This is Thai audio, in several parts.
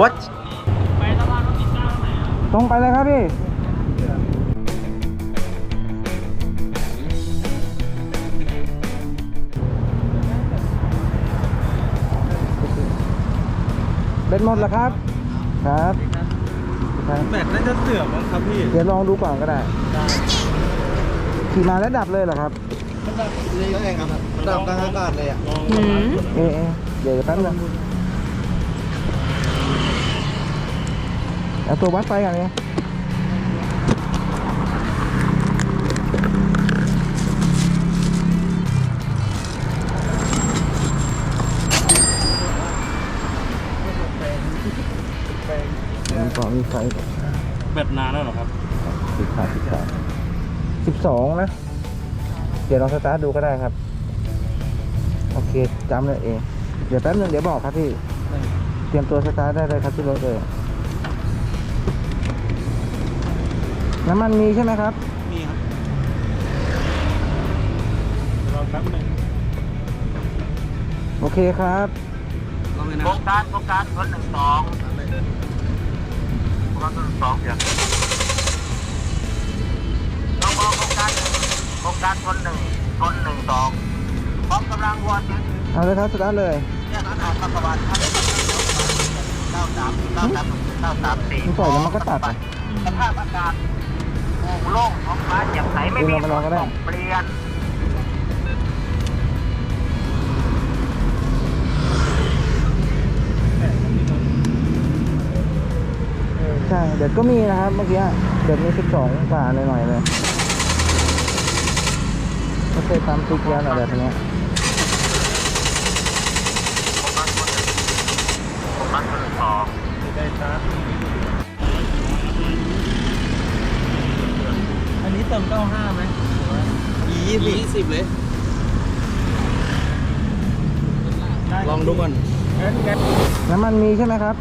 what ตรงไปเลยครับพี่เป็นหมดแล้วครับ ครับครับแบตน่าจะเสื่อมมั้งครับพี่ เดี๋ยวลองดูก่อนก็ได้ ขี่มาแล้วดับเลยเหรอครับนี่เองครับดับกลางอากาศเลยอะหืมเอะเอะเดี๋ยวแป๊บนึง เอาตัววัดไฟกันเนี่ยมีก่อนมีไฟแบตนานแล้วเหรอครับสิบสามสิบสามสิบสองนะ เดี๋ยวลองสตาร์ทดูก็ได้ครับ โอเคจำเลยเอง เดี๋ยวแป๊บนึงเดี๋ยวบอกครับพี่ เตรียมตัวสตาร์ทได้เลยครับที่รถเลย น้ำมันมีใช่ไหมครับ มีครับรอแป๊บหนึงโอเคครับลองเลยนะโครงการโครงการคนหนึ่งสองโครงการคนหนึ่งสองเดี๋ยวน้องบอกโครงการหนึ่งโครงการคนหนึ่งคนหนึ่งสองพร้อมกำลังวัวถึงเอาเลยครับสตาร์ทเลยเนี่ยอาหารประวัติครับเก้าสามเก้าสามเก้าสามสี่มันปล่อยแล้วมันก็ตัดอะ สภาพอากาศโป ร่งโล่งท้องฟ้าแจ่มใสไม่มีเดี๋ยวเรามาลองก็ได้ฝนตเปลี่ยนใช่ เดี๋ยวก็มีนะครับเมื่อกี้ เดี๋ยวมีสิบสองกว่าหน่อยๆเลยไม่เคยตามตุกยานอะไรแบบเนี้ยโครงการคนหนึ่งสองได้ชาร์จ เติม 95ไหมยี่สิบยี่สิบเลย ลองดูก่อน น้ำมันมีใช่ไหมครับ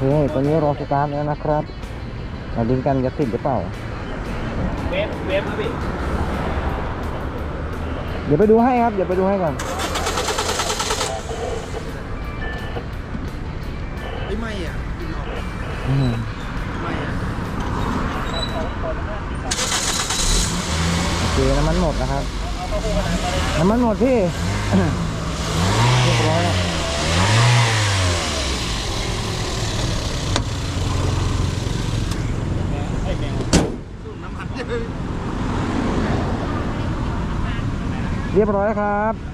เคตอนนี้รอสตาร์ทแล้วนะครับมาดูกันจะติดหรือเปล่า เวฟเวฟครับพี่ เดี๋ยวไปดูให้ครับ เดี๋ยวไปดูให้ก่อนไม่ไหม่อะอืมไม่อะโอเคน้ำมันหมดนะครับ น้ำมันหมดพี่ เรียบร้อยแล้ว เรียบร้อยครับ